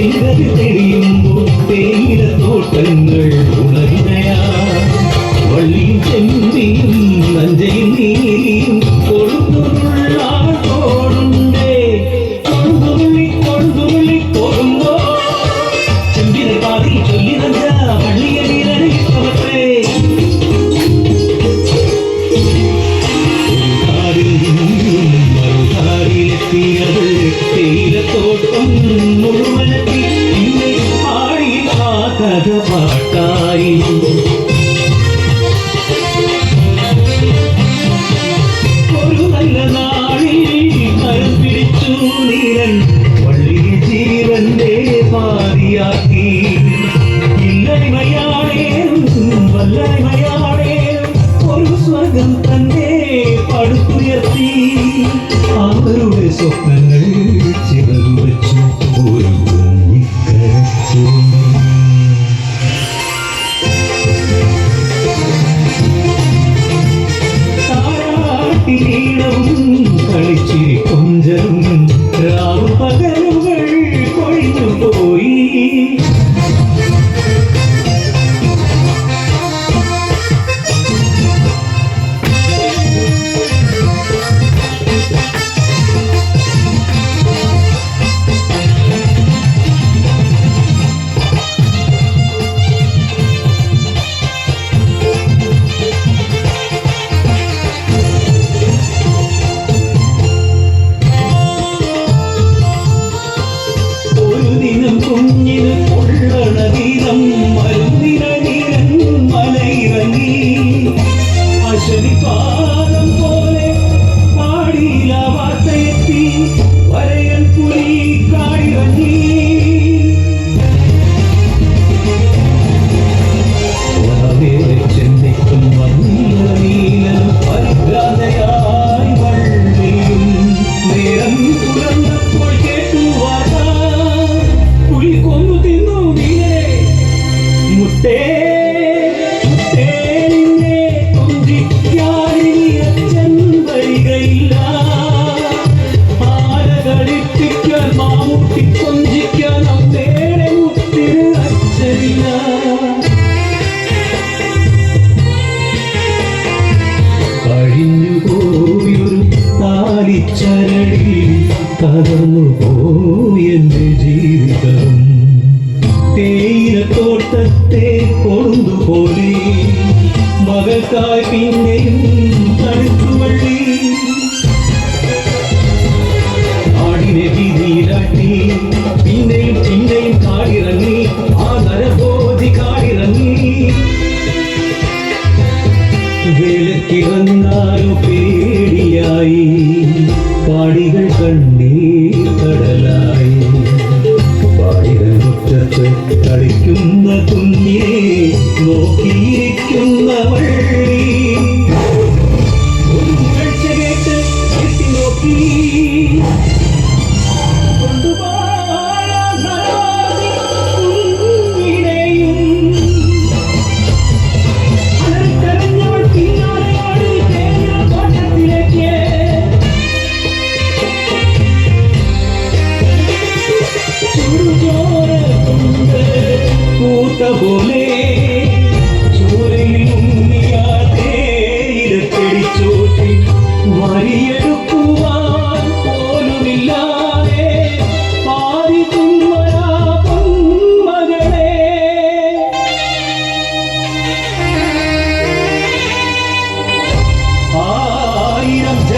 ചെങ്കത് തെളിയുമ്പോൾ തേയിലത്തോട്ടങ്ങൾ ഉണരുകയാ. വള്ളിയും ചെമ്പിയും നഞ്ചയും നീലിയും കൊഴുന്തുള്ളാൾ തോടുണ്ടേ കൊഴുന്തുള്ളി കൊഴുന്തുള്ളി പോകുമ്പോ ചെമ്പിനെ പാതി ചൊല്ലി നഞ്ച വള്ളിയെ നിന്നും മറുകാടിലെത്തിയത് തേയിലത്തോട്ടം മുഴുവനെത്തി পাঠাই താരാട്ടിനീളവും കളിച്ചിരി കൊഞ്ചലും രാവു പകലുകൾ കഴിഞ്ഞു പോയൊരു താലിച്ചരടി കടന്നു പോയെന്റെ ജീവിതം. തേയിലത്തോട്ടത്തെ കൊണ്ടുപോലെ മകൾക്കായി പിന്നെയും തടുത്തുവള്ളി ആടിനെ വീതിയിലാട്ടി വേലക്കിറങ്ങാനു പേടിയായി. പാടികൾ കണ്ണീർ കടലായി. പാടികൾ മുറ്റത്ത് കളിക്കുന്ന കുഞ്ഞേ നോക്കിയിരിക്കുന്നവൾ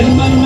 hermano.